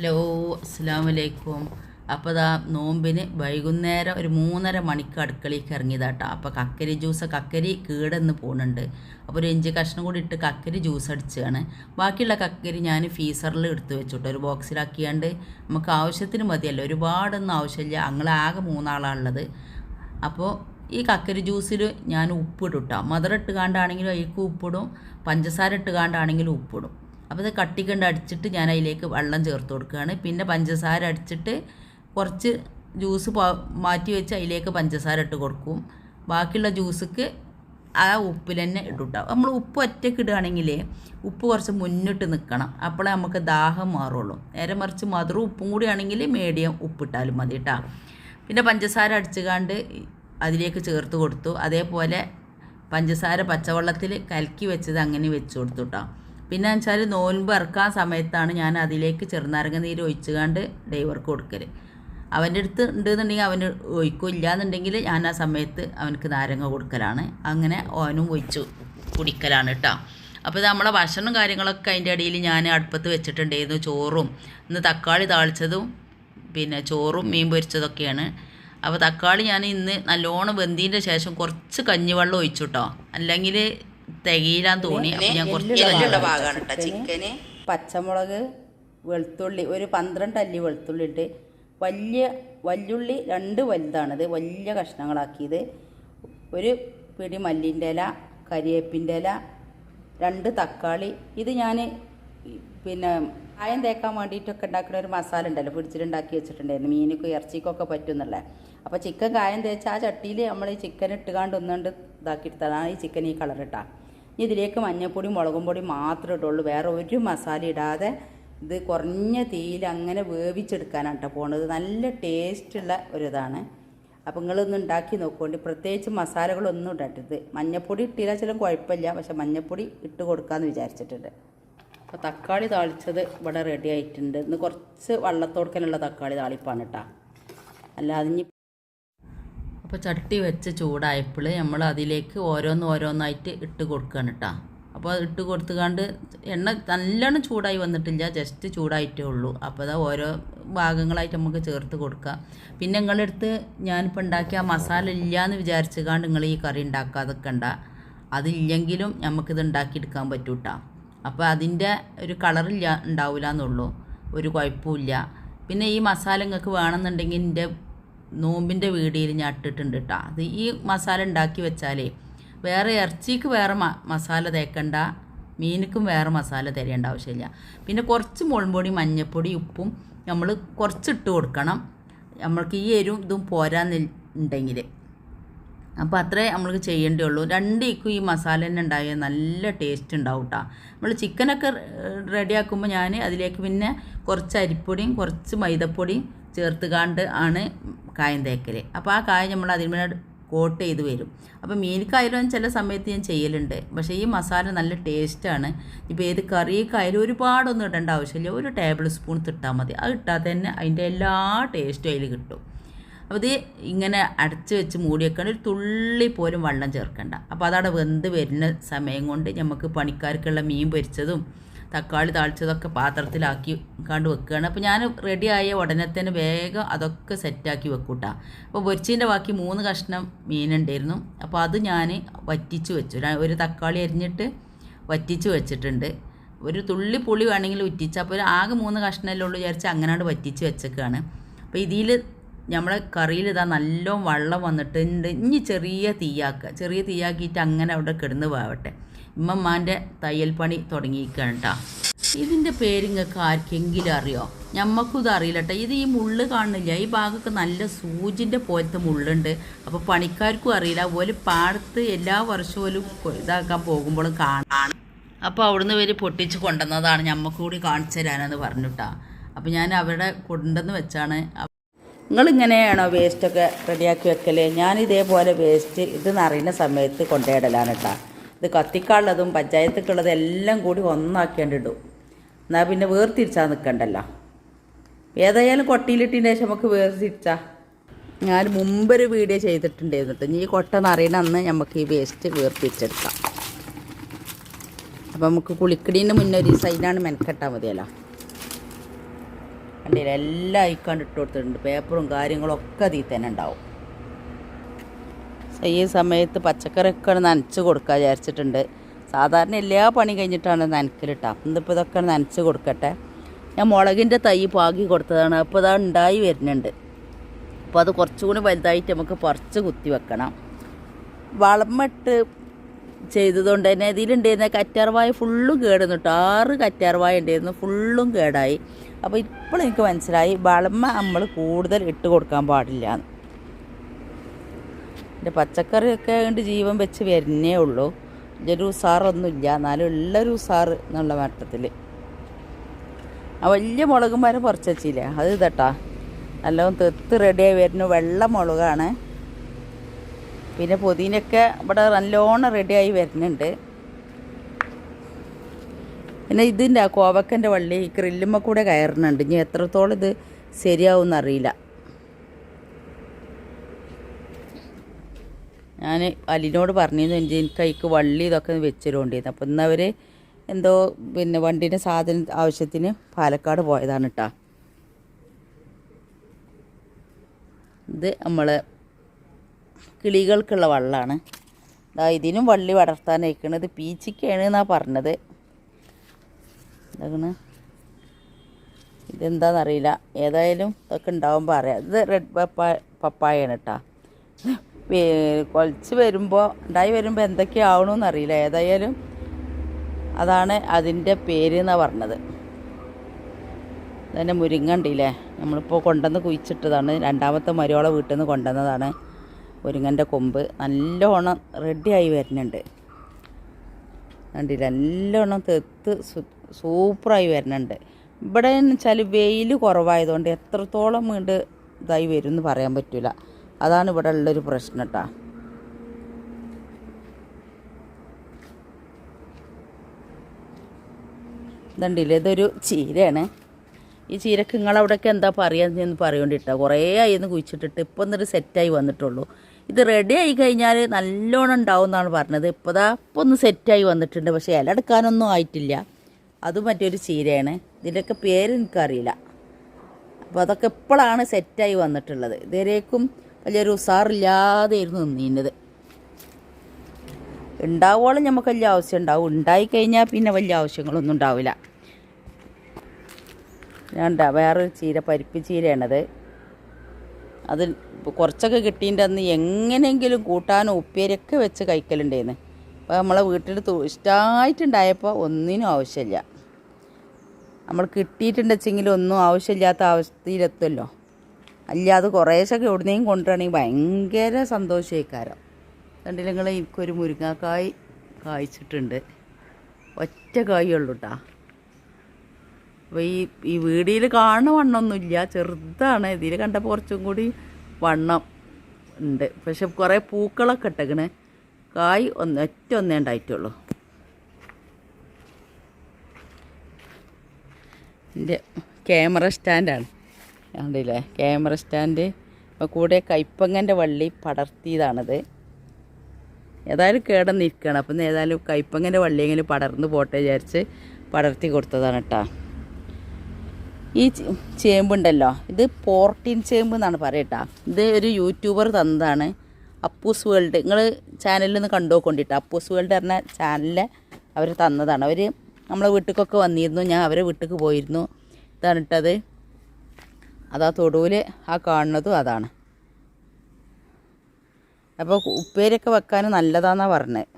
Hello അസ്സാം വലൈക്കും അപ്പോൾ അതാ നോമ്പിന് വൈകുന്നേരം ഒരു മൂന്നര മണിക്ക് അടുക്കളയ്ക്ക് ഇറങ്ങിയതാട്ടോ. അപ്പോൾ കക്കരി ജ്യൂസ് കക്കരി കീടെന്ന് പോകുന്നുണ്ട് അപ്പോൾ ഒരു ഇഞ്ചി കഷ്ണം കൂടി ഇട്ട് കക്കരി ജ്യൂസ് അടിച്ചാണ്. ബാക്കിയുള്ള കക്കരി ഞാൻ ഫീസറിൽ എടുത്ത് വെച്ചിട്ട് ഒരു ബോക്സിലാക്കിയാണ്ട് നമുക്ക് ആവശ്യത്തിന് മതിയല്ലോ. ഒരുപാടൊന്നും ആവശ്യമില്ല. ഞങ്ങളാകെ മൂന്നാളാണുള്ളത് അപ്പോൾ ഈ കക്കരി ജ്യൂസിൽ ഞാൻ ഉപ്പിടും കേട്ടോ മധുരം ഇട്ട് കാണ്ടാണെങ്കിലും അതിലേക്ക് ഉപ്പിടും. പഞ്ചസാര ഇട്ട് കാണ്ടാണെങ്കിലും ഉപ്പിടും. അപ്പോൾ ഇത് കട്ടിക്കൊണ്ട് അടിച്ചിട്ട് ഞാൻ അതിലേക്ക് വെള്ളം ചേർത്ത് കൊടുക്കുകയാണ്. പിന്നെ പഞ്ചസാര അടിച്ചിട്ട് കുറച്ച് ജ്യൂസ് മാറ്റി വെച്ച് അതിലേക്ക് പഞ്ചസാര ഇട്ട് കൊടുക്കും. ബാക്കിയുള്ള ജ്യൂസ്ക്ക് ആ ഉപ്പിൽ തന്നെ ഇട്ടുണ്ടാവും നമ്മൾ ഉപ്പ് ഒറ്റയ്ക്ക് ഇടുകയാണെങ്കിൽ ഉപ്പ് കുറച്ച് മുന്നിട്ട് നിൽക്കണം. അപ്പോഴേ നമുക്ക് ദാഹം മാറുള്ളൂ. നേരെ മറിച്ച് മധുരം ഉപ്പും കൂടി ആണെങ്കിൽ മീഡിയം ഉപ്പിട്ടാലും മതി കേട്ടോ പിന്നെ പഞ്ചസാര അടിച്ചുകാണ്ട് അതിലേക്ക് ചേർത്ത് കൊടുത്തു. അതേപോലെ പഞ്ചസാര പച്ചവെള്ളത്തിൽ കലക്കി വെച്ചത് അങ്ങനെ വെച്ച് കൊടുത്തു കേട്ടോ പിന്നെ വെച്ചാൽ നോൻപ് ഇറക്കാൻ സമയത്താണ് ഞാൻ അതിലേക്ക് ചെറുനാരങ്ങ നീര് ഒഴിച്ചുകാണ്ട് ഡ്രൈവർക്ക് കൊടുക്കൽ അവന്റെ അടുത്ത് ഉണ്ടെന്നുണ്ടെങ്കിൽ അവന് ഒഴിക്കും. ഇല്ലാന്നുണ്ടെങ്കിൽ ഞാൻ ആ സമയത്ത് അവനക്ക് നാരങ്ങ കൊടുക്കലാണ്. അങ്ങനെ ഓനും ഒഴിച്ച് കുടിക്കലാണ് കേട്ടോ അപ്പോൾ ഇത് നമ്മളെ ഭക്ഷണം കാര്യങ്ങളൊക്കെ അതിന്റെ ഇടയിൽ ഞാൻ അടുപ്പത്ത് വെച്ചിട്ടുണ്ടായിരുന്നു. ചോറും ഇന്ന് തക്കാളി താളിച്ചതും പിന്നെ ചോറും മീൻ പൊരിച്ചതൊക്കെയാണ്. അപ്പോൾ തക്കാളി ഞാൻ ഇന്ന് നല്ലോണം വെന്തീന്റെ ശേഷം കുറച്ച് കഞ്ഞിവെള്ളം ഒഴിച്ചു കേട്ടോ അല്ലെങ്കിൽ തികയിലാന്ന് തോന്നി. അപ്പോൾ ഞാൻ കുറച്ച് ഭാഗമാണ് കേട്ടോ ചിക്കന് പച്ചമുളക് വെളുത്തുള്ളി ഒരു പന്ത്രണ്ട് അല്ലി വെളുത്തുള്ളി ഇട്ട് വലിയ വല്യുള്ളി രണ്ട് വലുതാണിത്. വലിയ കഷ്ണങ്ങളാക്കിയത്. ഒരു പിടി മല്ലിന്റെ ഇല കരിയേപ്പിന്റെ ഇല രണ്ട് തക്കാളി. ഇത് ഞാൻ പിന്നെ കായം തേക്കാൻ വേണ്ടിയിട്ടൊക്കെ ഉണ്ടാക്കുന്ന ഒരു മസാല ഉണ്ടല്ലോ. പിടിച്ചിട്ടുണ്ടാക്കി വെച്ചിട്ടുണ്ടായിരുന്നു. മീനിക്കും ഇറച്ചിക്കൊക്കെ പറ്റുന്നുള്ള അപ്പോൾ ചിക്കൻ കായം തേച്ച് ആ ചട്ടിയിൽ നമ്മൾ ഈ ചിക്കൻ ഇട്ടുകാണ്ട് ഒന്നുകൊണ്ട് ഇതാക്കിയിട്ടാണ് ഈ ചിക്കൻ ഈ കളർ ഇട്ടാ ഇനി ഇതിലേക്ക് മഞ്ഞൾപ്പൊടി മുളകും പൊടി മാത്രമേ ഇട്ടുള്ളൂ. വേറെ ഒരു മസാല ഇടാതെ ഇത് കുറഞ്ഞ തീയിൽ അങ്ങനെ വേവിച്ചെടുക്കാനാണ് കേട്ടോ പോണത്. നല്ല ടേസ്റ്റുള്ള ഒരിതാണ് അപ്പോൾ നിങ്ങളൊന്ന് ഉണ്ടാക്കി നോക്കുകൊണ്ട് പ്രത്യേകിച്ച് മസാലകളൊന്നും ഇടരുത്. മഞ്ഞൾപ്പൊടി ഇട്ടില്ല ചില കുഴപ്പമില്ല. പക്ഷെ മഞ്ഞൾപ്പൊടി ഇട്ട് കൊടുക്കാമെന്ന് വിചാരിച്ചിട്ടുണ്ട്. അപ്പോൾ തക്കാളി താളിച്ചത് ഇവിടെ റെഡി ആയിട്ടുണ്ട്. ഇന്ന് കുറച്ച് വള്ളത്തോടക്കനുള്ള തക്കാളി താളിപ്പാണ് കേട്ടോ അല്ലാതെ അപ്പോൾ ചട്ടി വെച്ച് ചൂടായപ്പോൾ നമ്മൾ അതിലേക്ക് ഓരോന്ന് ഓരോന്നായിട്ട് ഇട്ട് കൊടുക്കുകയാണ് കേട്ടോ അപ്പോൾ അത് ഇട്ട് കൊടുത്തുകാണ്ട് എണ്ണ നല്ലോണം ചൂടായി വന്നിട്ടില്ല ജസ്റ്റ് ചൂടായിട്ടേ ഉള്ളൂ. അപ്പോൾ അതാ ഓരോ ഭാഗങ്ങളായിട്ട് നമുക്ക് ചേർത്ത് കൊടുക്കാം. പിന്നെ നിങ്ങളെടുത്ത് ഞാനിപ്പോൾ ഉണ്ടാക്കിയ മസാല ഇല്ല എന്ന് വിചാരിച്ചുകാണ്ട് നിങ്ങൾ ഈ കറി ഉണ്ടാക്കാതൊക്കെ അതില്ലെങ്കിലും നമുക്കിത് ഉണ്ടാക്കിയെടുക്കാൻ കേട്ടോ അപ്പോൾ അതിന്റെ ഒരു കളറില്ല ഉണ്ടാവില്ല എന്നുള്ളൂ ഒരു കുഴപ്പമില്ല പിന്നെ ഈ മസാല നിങ്ങൾക്ക് വേണമെന്നുണ്ടെങ്കിൽ എന്റെ നോമ്പിന്റെ വീടിയിൽ ഞാൻ ഇട്ടിട്ടുണ്ട് കേട്ടോ അത് ഈ മസാല ഉണ്ടാക്കി വെച്ചാലേ വേറെ ഇറച്ചിക്ക് വേറെ മസാല തേക്കണ്ട മീനിക്കും വേറെ മസാല തരേണ്ട ആവശ്യമില്ല. പിന്നെ കുറച്ച് മുളമ്പൊടി മഞ്ഞൾപ്പൊടി ഉപ്പും നമ്മൾ കുറച്ചിട്ട് കൊടുക്കണം. നമ്മൾക്ക് ഈ എരിവും ഇതും പോരാന്നുണ്ടെങ്കിൽ അപ്പോൾ അത്രേ നമ്മൾക്ക് ചെയ്യേണ്ടേ ഉള്ളൂ രണ്ട് ഇക്കും ഈ മസാല തന്നെ ഉണ്ടായ നല്ല ടേസ്റ്റ് ഉണ്ടാവും കേട്ടോ നമ്മൾ ചിക്കനൊക്കെ റെഡിയാക്കുമ്പോൾ ഞാൻ അതിലേക്ക് പിന്നെ കുറച്ച് അരിപ്പൊടിയും കുറച്ച് മൈദപ്പൊടിയും ചേർത്ത് കാണ്ട് ആണ് കായം തേക്കൽ അപ്പോൾ ആ കായം നമ്മൾ അതിന്മേൽ കോട്ട് ചെയ്ത് വരും. അപ്പോൾ മീനിക്കായാലും ചില സമയത്ത് ഞാൻ ചെയ്യലുണ്ട്. പക്ഷേ ഈ മസാല നല്ല ടേസ്റ്റാണ് ഇപ്പോൾ ഏത് കറിയൊക്കെയായാലും ഒരുപാടൊന്നും ഇടേണ്ട ആവശ്യമില്ല. ഒരു ടേബിൾ സ്പൂൺ ഇട്ടാൽ മതി. അത് ഇട്ടാൽ തന്നെ അതിന്റെ എല്ലാ ടേസ്റ്റും അതിൽ കിട്ടും. അപ്പോൾ ഇത് ഇങ്ങനെ അടച്ച് വെച്ച് മൂടി വെക്കണം ഒരു തുള്ളി പോലും വെള്ളം ചേർക്കണ്ട. അപ്പോൾ അതവിടെ വെന്ത് വരുന്ന സമയം കൊണ്ട് നമുക്ക് പണിക്കാർക്കുള്ള മീൻ പൊരിച്ചതും തക്കാളി താളിച്ചതൊക്കെ പാത്രത്തിലാക്കി കണ്ട് വെക്കുകയാണ്. അപ്പോൾ ഞാൻ റെഡിയായ ഉടനെ തന്നെ വേഗം അതൊക്കെ സെറ്റാക്കി വെക്കൂട്ടാ. അപ്പോൾ പൊരിച്ചതിന്റെ ബാക്കി മൂന്ന് കഷ്ണം മീനുണ്ടായിരുന്നു അപ്പോൾ അത് ഞാൻ വറ്റിച്ച് വെച്ചു. ഒരു തക്കാളി അരിഞ്ഞിട്ട് വറ്റിച്ച് വെച്ചിട്ടുണ്ട്. ഒരു തുള്ളി പുളി വേണമെങ്കിൽ ഉറ്റിച്ച് അപ്പോൾ ഒരു ആകെ മൂന്ന് കഷ്ണമല്ലേ ഉള്ളൂ വിചാരിച്ച് അങ്ങനെയാണ് വറ്റിച്ച് വെച്ചേക്കാണ്. അപ്പോൾ ഇതിൽ നമ്മളെ കറിയിൽ ഇതാ നല്ലോണം വെള്ളം വന്നിട്ടുണ്ട്. ഇനി ചെറിയ തീയാക്കുക ചെറിയ തീയാക്കിയിട്ട് അങ്ങനെ അവിടെ കിടന്ന് വേവട്ടെ. ഇമ്മമ്മാന്റെ തയ്യൽ പണി തുടങ്ങിയിരിക്കുകയാണ് കേട്ടോ ഇതിന്റെ പേര് നിങ്ങൾക്ക് ആർക്കെങ്കിലും അറിയോ? ഞമ്മക്കും ഇത് കേട്ടോ ഇത് ഈ മുള്ള് കാണുന്നില്ല. ഈ ഭാഗമൊക്കെ നല്ല സൂചിന്റെ പോലത്തെ മുള്ളുണ്ട്. അപ്പോൾ പണിക്കാർക്കും അറിയില്ല. അതുപോലെ പാടത്ത് എല്ലാ വർഷവും ഇതാക്കാൻ പോകുമ്പോഴും കാണാണ്. അപ്പോൾ അവിടുന്ന് ഇവർ പൊട്ടിച്ച് കൊണ്ടുവന്നതാണ്. ഞമ്മക്ക് കൂടി കാണിച്ചു തരാനെന്ന് പറഞ്ഞിട്ടാ അപ്പോൾ ഞാൻ അവിടെ കൊണ്ടെന്ന് വെച്ചാണ്. നിങ്ങളിങ്ങനെയാണോ വേസ്റ്റൊക്കെ റെഡിയാക്കി വെക്കൽ ഞാൻ ഇതേപോലെ വേസ്റ്റ് ഇത് നിറയുന്ന സമയത്ത് കൊണ്ടുപോയിടലാണ് കേട്ടോ ഇത് കത്തിക്കാനുള്ളതും പഞ്ചായത്തേക്കുള്ളതും എല്ലാം കൂടി ഒന്നാക്കേണ്ടിടും എന്നാൽ പിന്നെ വേർതിരിച്ചാൽ നിൽക്കണ്ടല്ലോ ഏതായാലും കൊട്ടിയിലിട്ടിന് ശേഷം നമുക്ക് വേർതിരിച്ചാ. ഞാൻ മുമ്പൊരു വീഡിയോ ചെയ്തിട്ടുണ്ടായിരുന്നു ഇനി ഈ കൊട്ട അന്ന് നമുക്ക് ഈ വേസ്റ്റ് വേർതിരിച്ചെടുക്കാം. അപ്പോൾ നമുക്ക് കുളിക്കടീന്റെ മുന്നേ ഒരു സൈഡാണ് മെനക്കെട്ടാൽ മതിയല്ലോ. കണ്ടില്ല? എല്ലാം അയക്കാണ്ട് ഇട്ട് കൊടുത്തിട്ടുണ്ട്. പേപ്പറും കാര്യങ്ങളൊക്കെ അതിൽ തന്നെ ഉണ്ടാവും. ഈ സമയത്ത് പച്ചക്കറിയൊക്കെ നനച്ച് കൊടുക്കുക വിചാരിച്ചിട്ടുണ്ട്. സാധാരണ എല്ലാ പണി കഴിഞ്ഞിട്ടാണ് നനക്കലിട്ടാ. ഇന്നിപ്പോൾ ഇതൊക്കെ നനച്ച് കൊടുക്കട്ടെ. ഞാൻ മുളകിന്റെ തൈ പാകി കൊടുത്തതാണ്. അപ്പോൾ അതാണ് ഉണ്ടായി വരുന്നുണ്ട്. അപ്പോൾ അത് കുറച്ചുകൂടി വലുതായിട്ട് നമുക്ക് പറിച്ച് കുത്തി വെക്കണം. വളമിട്ട് ചെയ്തതുകൊണ്ട് തന്നെ ഇതിലുണ്ടായിരുന്ന കറ്റാർവായ ഫുള്ളും കേടുന്നു കേട്ടോ. ആറ് കറ്റാർവായ ഉണ്ടായിരുന്നു. ഫുള്ളും കേടായി. അപ്പോൾ ഇപ്പോൾ എനിക്ക് മനസ്സിലായി വളമ നമ്മൾ കൂടുതൽ ഇട്ട് കൊടുക്കാൻ പാടില്ല എന്റെ പച്ചക്കറിയൊക്കെ കൊണ്ട് ജീവൻ വെച്ച് വരുന്നേ ഉള്ളൂ. ഒരു ഉസാറൊന്നുമില്ല എന്നാലും ഉള്ളൊരു ഉസാറ് എന്നുള്ള മട്ടത്തിൽ ആ വലിയ മുളകും മരം പറിച്ച് വെച്ചില്ലേ അത് ഇതട്ടാ. നല്ലോണം തെത്ത് റെഡിയായി വരുന്നു വെള്ള മുളകാണ്. പിന്നെ പുതിനൊക്കെ ഇവിടെ നല്ലോണം റെഡിയായി വരുന്നുണ്ട്. പിന്നെ ഇതിന്റെ കോവക്കന്റെ വള്ളി ഗ്രില്ലുമ്മ കൂടെ കയറുന്നുണ്ട്. ഇനി എത്രത്തോളം ഇത് ശരിയാവും അറിയില്ല ഞാൻ അലിനോട് പറഞ്ഞിരുന്നു എനിക്ക് അതിക്ക് വള്ളി ഇതൊക്കെ വെച്ചിരുണ്ടായിരുന്നു അപ്പം ഇന്ന് അവർ എന്തോ പിന്നെ വണ്ടീന്റെ സാധന ആവശ്യത്തിന് പാലക്കാട് പോയതാണ് കേട്ടോ ഇത് നമ്മൾ കിളികൾക്കുള്ള വള്ളമാണ് ഇതാ ഇതിനും വള്ളി വളർത്താൻ അയക്കണത് പീച്ചിക്കാണ് എന്നാണ് പറഞ്ഞത്. എന്താണ് ഇതെന്താണെന്നറിയില്ല ഏതായാലും ഇതൊക്കെ ഉണ്ടാവുമ്പോൾ അറിയാം. ഇത് റെഡ് പപ്പായ പപ്പായാണ് കേട്ടോ കൊലച്ച് വരുമ്പോൾ ഉണ്ടായി വരുമ്പോൾ എന്തൊക്കെയാവണമെന്ന് അറിയില്ല ഏതായാലും അതാണ് അതിന്റെ പേര് എന്നാണ് പറഞ്ഞത്. തന്നെ മുരിങ്ങ ഉണ്ടല്ലേ നമ്മളിപ്പോൾ കൊണ്ടുവന്ന് കുഴിച്ചിട്ടതാണ്. രണ്ടാമത്തെ മരുവാളെ വീട്ടിൽ നിന്ന് കൊണ്ടുവന്നതാണ്. മുരിങ്ങന്റെ കൊമ്പ് നല്ലോണം റെഡിയായി വരുന്നുണ്ട് കണ്ടില്ലേ? നല്ലോണം തെത്ത് സൂപ്പറായി വരുന്നുണ്ട് ഇവിടെ എന്ന് വെച്ചാൽ വെയിൽ കുറവായതുകൊണ്ട് എത്രത്തോളം വീണ്ട് ഇതായി വരും എന്ന് പറയാൻ പറ്റില്ല അതാണ് ഇവിടെ ഉള്ളൊരു പ്രശ്നം കേട്ടോ ഇതുണ്ടല്ലേ ഇതൊരു ചീരയാണ്. ഈ ചീരക്ക് നിങ്ങളവിടെയൊക്കെ എന്താ പറയാന്ന് പറയുകൊണ്ടിട്ടാ കുറേ ആയി എന്ന് കുഴിച്ചിട്ടിട്ട് ഇപ്പോൾ എന്നൊരു സെറ്റായി വന്നിട്ടുള്ളൂ. ഇത് റെഡി ആയി കഴിഞ്ഞാൽ നല്ലോണം ഉണ്ടാവും എന്നാണ് പറഞ്ഞത്. ഇപ്പോൾ ദാ ഇപ്പോൾ ഒന്ന് സെറ്റായി വന്നിട്ടുണ്ട്. പക്ഷേ ഇല എടുക്കാനൊന്നും ആയിട്ടില്ല. അതും മറ്റൊരു ചീരയാണ്. ഇതിന്റെയൊക്കെ പേര് എനിക്കറിയില്ല. അപ്പോൾ അതൊക്കെ ഇപ്പോഴാണ് സെറ്റായി വന്നിട്ടുള്ളത്. ഇതുവരേക്കും വലിയൊരു ഉസാറില്ലാതെയായിരുന്നു നിന്നീനത് ഉണ്ടാവുകയോളം നമുക്ക് വലിയ ആവശ്യം ഉണ്ടാവും. ഉണ്ടായിക്കഴിഞ്ഞാൽ പിന്നെ വലിയ ആവശ്യങ്ങളൊന്നും ഉണ്ടാവില്ല. ഞാൻ വേറൊരു ചീര പരിപ്പ് ചീരയാണത്. അത് കുറച്ചൊക്കെ കിട്ടീന്റെ അന്ന് എങ്ങനെയെങ്കിലും കൂട്ടാനും ഉപ്പേരിയൊക്കെ വെച്ച് കഴിക്കലുണ്ടായിരുന്നു. അപ്പോൾ നമ്മളെ വീട്ടിൽ ഇഷ്ടമായിട്ടുണ്ടായപ്പോൾ ഒന്നിനും ആവശ്യമില്ല. നമ്മൾ കിട്ടിയിട്ടുണ്ടെച്ചെങ്കിലും ഒന്നും ആവശ്യമില്ലാത്ത അവസ്ഥയിലെത്തുമല്ലോ. അല്ലാതെ കുറേശ്ശൊക്കെ എവിടുന്നേയും കൊണ്ടുവരണമെങ്കിൽ ഭയങ്കര സന്തോഷമായിക്കാരം കണ്ടില്ല നിങ്ങൾ എനിക്കൊരു മുരിങ്ങാക്കായ് കായ്ച്ചിട്ടുണ്ട്. ഒറ്റ കായുള്ളൂ കേട്ടോ അപ്പോൾ ഈ ഈ വീടിയിൽ കാണുന്ന വണ്ണമൊന്നുമില്ല ചെറുതാണ്. ഇതിൽ കണ്ടപ്പോൾ കുറച്ചും കൂടി വണ്ണം ഉണ്ട്. പക്ഷെ കുറേ പൂക്കളൊക്കെ ഇട്ടേക്കണ്. കായ് ഒന്ന് ഒറ്റ ഒന്നേ ഉണ്ടായിട്ടുള്ളൂ. എന്റെ ക്യാമറ സ്റ്റാൻഡാണ്. കണ്ടില്ലേ? ക്യാമറ സ്റ്റാൻഡ് കൂടെ കൈപ്പങ്ങന്റെ വള്ളി പടർത്തിയതാണത്. ഏതായാലും കേടന്നിരിക്കുകയാണ്. അപ്പം ഏതായാലും കൈപ്പങ്ങന്റെ വള്ളിയെങ്കിലും പടർന്ന് പോട്ടെ വിചാരിച്ച് പടർത്തി കൊടുത്തതാണ് കേട്ടോ ഈ ചേമ്പുണ്ടല്ലോ? ഇത് പോർട്ടിൻ ചേമ്പ് എന്നാണ് പറയട്ടാ ഇത് ഒരു യൂട്യൂബർ തന്നതാണ്. അപ്പൂസ് വേൾഡ്. നിങ്ങൾ ചാനലിൽ നിന്ന് കണ്ടുപോക്കൊണ്ടിട്ട് അപ്പൂസ് വേൾഡ് പറഞ്ഞ ചാനലിൽ അവർ തന്നതാണ്. അവർ നമ്മളെ വീട്ടിലേക്കൊക്കെ വന്നിരുന്നു. ഞാൻ അവരെ വീട്ടിലേക്ക് പോയിരുന്നു. ഇതാണ് ഇട്ടത് അതാ തൊടുവിൽ ആ കാണുന്നതും അതാണ്. അപ്പോൾ ഉപ്പേരിയൊക്കെ വെക്കാൻ നല്ലതാണെന്നാണ് പറഞ്ഞത്.